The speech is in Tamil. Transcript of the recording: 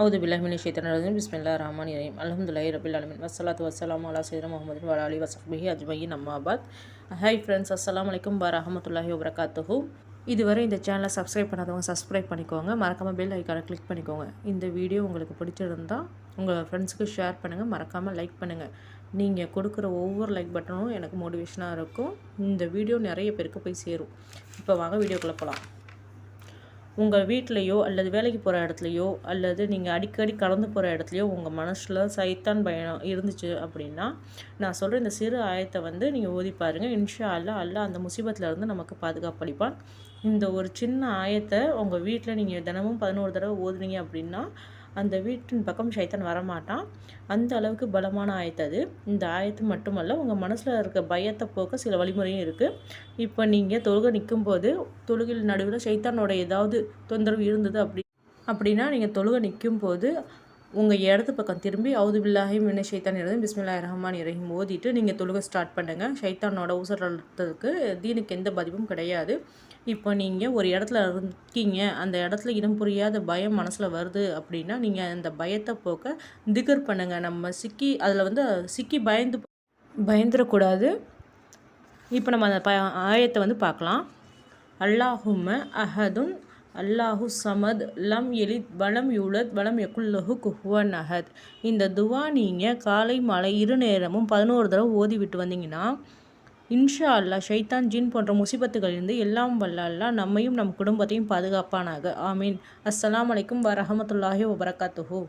அவுது பில்லாஹிமினி ஷைத்தன் பிஸ்மில்லா ரஹ்மான் இரஹீம் அல்ஹம்துலில்லாஹி ரபில் அலமின் வசலாத்து வசலாம் அலா சையதுனா முகமது வ அலி வசஹ்பிஹி அஜ்மயின் அம்மாபாத் ஹாய் ஃப்ரெண்ட்ஸ் அஸ்லாம் அலைக்கும் பா ரஹமத்துல்லாஹி வபரகாத்துஹு இதுவரை இந்த சேனலை சப்ஸ்கிரைப் பண்ணாதவங்க சப்ஸ்கிரைப் பண்ணிக்கோங்க. மறக்காமல் பெல் ஐக்கானை கிளிக் பண்ணிக்கோங்க. இந்த வீடியோ உங்களுக்கு பிடிச்சிருந்தா உங்கள் ஃப்ரெண்ட்ஸுக்கு ஷேர் பண்ணுங்கள் மறக்காமல் லைக் பண்ணுங்கள் நீங்கள் கொடுக்குற ஒவ்வொரு லைக் பட்டனும் எனக்கு மோட்டிவேஷனாக இருக்கும். இந்த வீடியோ நிறைய பேருக்கு போய் சேரும். இப்போ வாங்க வீடியோக்குள்ளே போகலாம் உங்கள் வீட்லேயோ அல்லது வேலைக்கு போகிற இடத்துலையோ அல்லது நீங்கள் அடிக்கடி கலந்து போகிற இடத்துலையோ உங்கள் மனசில் சைத்தான் பயம் இருந்துச்சு அப்படின்னா நான் சொல்கிற இந்த சிறு ஆயத்தை வந்து நீங்கள் ஓதி பாருங்கள் இன்ஷா அல்லா அல்லா அந்த முசீபத்திலேருந்து நமக்கு பாதுகாப்பளிப்பான். இந்த ஒரு சின்ன ஆயத்தை உங்கள் வீட்டில் நீங்கள் தினமும் பதினோரு தடவை ஓதுனீங்க அப்படின்னா அந்த வீட்டின் பக்கம் சைத்தான் வரமாட்டான். அந்த அளவுக்கு பலமான ஆயத்து அது. இந்த ஆயத்து மட்டுமல்ல உங்கள் மனசில் இருக்க பயத்தை போக்க சில வழிமுறையும் இருக்குது இப்போ நீங்கள் தொழுகை நிற்கும் போது தொழுகையில் நடுவில் சைத்தானோட ஏதாவது தொந்தரவு இருந்தது அப்படி அப்படின்னா நீங்கள் தொழுகை நிற்கும் போது உங்கள் இடத்து பக்கம் திரும்பி அவுது பில்லாஹி மின்ன ஷைத்தான் இருந்து பிஸ்மில்லா ரஹ்மான் இறஹிம் ஓதிட்டு நீங்கள் தொழுக ஸ்டார்ட் பண்ணுங்கள் ஷைத்தானோட ஊசறத்துக்கு தீனுக்கு எந்த பாதிப்பும் கிடையாது. இப்போ நீங்கள் ஒரு இடத்துல இருக்கீங்க அந்த இடத்துல இனம் புரியாத பயம் மனசில் வருது அப்படின்னா நீங்கள் அந்த பயத்தை போக்க திகர் பண்ணுங்கள் நம்ம சிக்கி அதில் வந்து சிக்கி பயந்து பயந்துடக்கூடாது இப்போ நம்ம அந்த ப ஆயத்தை வந்து பார்க்கலாம். அல்லாஹும அஹதுன் அல்லாஹு சமத் லம் எலித் வலம் யூலத் வலம் எக்குல்லஹு குஹுவன் அஹத் இந்த துவா நீங்கள் காலை மாலை இரு நேரமும் பதினோரு தடவை ஓதி விட்டு வந்தீங்கன்னா இன்ஷா அல்லா ஷைத்தான் ஜின் போன்ற முசிபத்துகளிலிருந்து எல்லாம் வல்ல அல்லா நம்மையும் நம் குடும்பத்தையும் பாதுகாப்பானாக. ஆமீன். அஸ்ஸலாம் வலைக்கும் வரஹமத்துல்லாஹி வபரகாத்துஹூ.